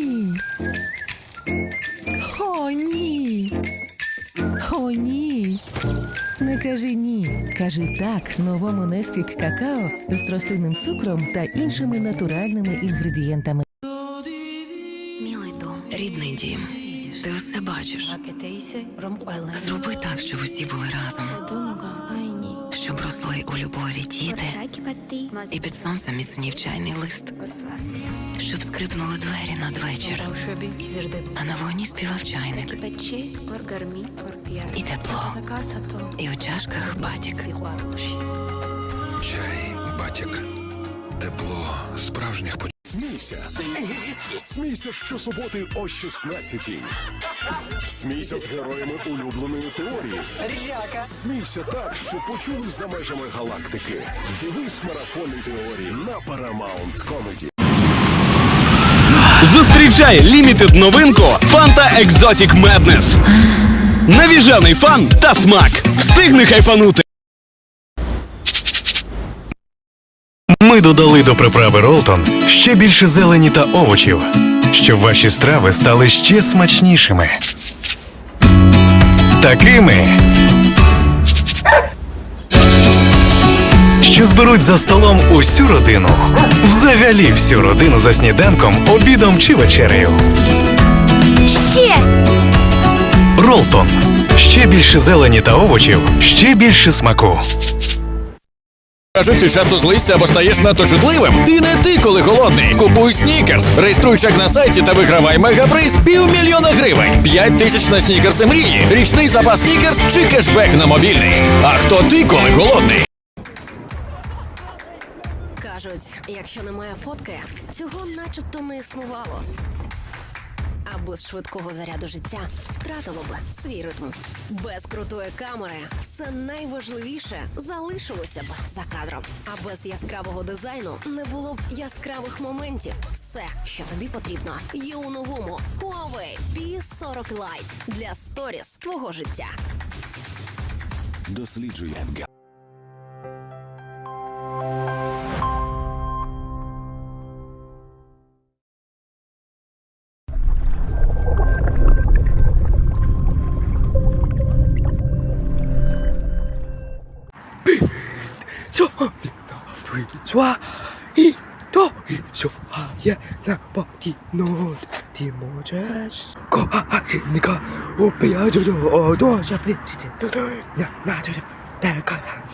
Ні. О, ні. О, ні. Не кажи ні. Кажи так новому Несквік какао з тростинним цукром та іншими натуральними інгредієнтами. Мілий дом, рідний дім. Ти все бачиш. Зроби так, щоб усі були разом, щоб росли у любові діти і під сонцем міцнів чайний лист, щоб скрипнули двері надвечір, а на вогні співав чайник, і тепло, і у чашках батік. Чай, батік, тепло справжніх почуттів. Смійся. Смійся щосуботи о 16-й. Смійся з героями улюбленої теорії. Смійся так, що почули за межами галактики. Дивись марафонні теорії на Paramount Comedy. Зустрічай лімітед новинку Fanta Exotic Madness. Навіжений фан та смак. Встигни хайпанути. Ми додали до приправи Ролтон ще більше зелені та овочів, щоб ваші страви стали ще смачнішими. Такими. Що зберуть за столом усю родину. Взагалі всю родину за сніданком, обідом чи вечерею. Ще Ролтон. Ще більше зелені та овочів, ще більше смаку. Кажуть, ти часто злишся або стаєш надто чутливим. Ти не ти, коли голодний. Купуй снікерс. Реєструй чек на сайті та вигравай мегаприз півмільйона гривень. П'ять тисяч на снікерси мрії. Річний запас снікерс чи кешбек на мобільний. А хто ти, коли голодний? Кажуть, якщо немає фотки, цього начебто не існувало. А без швидкого заряду життя втратило б свій ритм. Без крутої камери все найважливіше залишилося б за кадром. А без яскравого дизайну не було б яскравих моментів. Все, що тобі потрібно, є у новому Huawei P40 Lite для сторіс твого життя. Досліджуй. 불좌 이도 이소하야 나버디 노 디모제스 고하시니까 오페야 저저 어도 어차피 진짜 나나 저저 달깔한